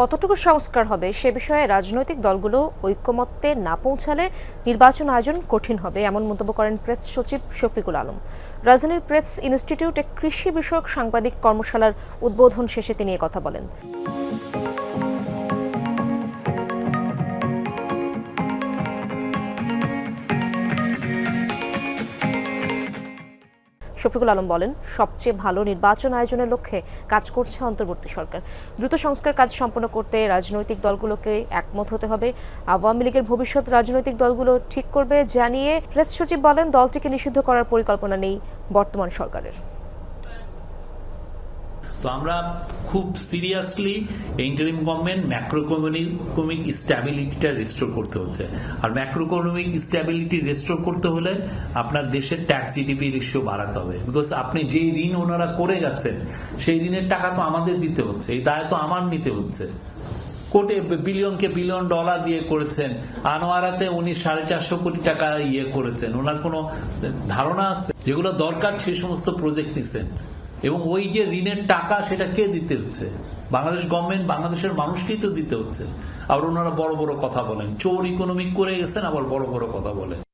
কতটুকু সংস্কার হবে সে বিষয়ে রাজনৈতিক দলগুলো ঐক্যমত্যে না পৌঁছালে নির্বাচন আয়োজন কঠিন হবে, এমন মন্তব্য করেন প্রেস সচিব শফিকুল আলম। রাজধানীর প্রেস ইনস্টিটিউটে কৃষি বিষয়ক সাংবাদিক কর্মশালার উদ্বোধন শেষে তিনি কথা বলেন। শফিকুল আলম বলেন, সবচেয়ে ভালো নির্বাচন আয়োজনের লক্ষ্যে কাজ করছে অন্তর্বর্তী সরকার। দ্রুত সংস্কার কাজ সম্পন্ন করতে রাজনৈতিক দলগুলোকে একমত হতে হবে। আওয়ামী লীগের ভবিষ্যৎ রাজনৈতিক দলগুলো ঠিক করবে জানিয়ে প্রেস সচিব বলেন, দলটিকে নিষিদ্ধ করার পরিকল্পনা নেই বর্তমান সরকারের। তো আমরা খুব seriously interim government macro economic স্ট্যাবিলিটিটা restore করতে হচ্ছে। আর ম্যাক্রো ইকোনমিক স্ট্যাবিলিটি রেস্টোর করতে হলে আপনার দেশের ট্যাক্স জিডিপি রেশিও বাড়াতে হবে। বিকজ আপনি যে ঋণ ওনারা করে যাচ্ছেন, সেই ঋণের টাকা তো আমাদের দিতে হচ্ছে, এই দায় তো আমার নিতে হচ্ছে। কোটি, বিলিয়নকে বিলিয়ন ডলার দিয়ে করেছেন, আনোয়ারাতে উনি সাড়ে চারশো কোটি টাকা ইয়ে করেছেন, ওনার কোনো ধারণা আছে? যেগুলো দরকার সেই সমস্ত প্রজেক্ট নিছেন। এবং ওই যে ঋণের টাকা সেটা কে দিতে হচ্ছে? বাংলাদেশ গভর্নমেন্ট বাংলাদেশের মানুষকেই তো দিতে হচ্ছে। আর ওনারা বড় বড় কথা বলেন। চোর ইকোনমিক করে গেছেন, আবার বড় বড় কথা বলেন।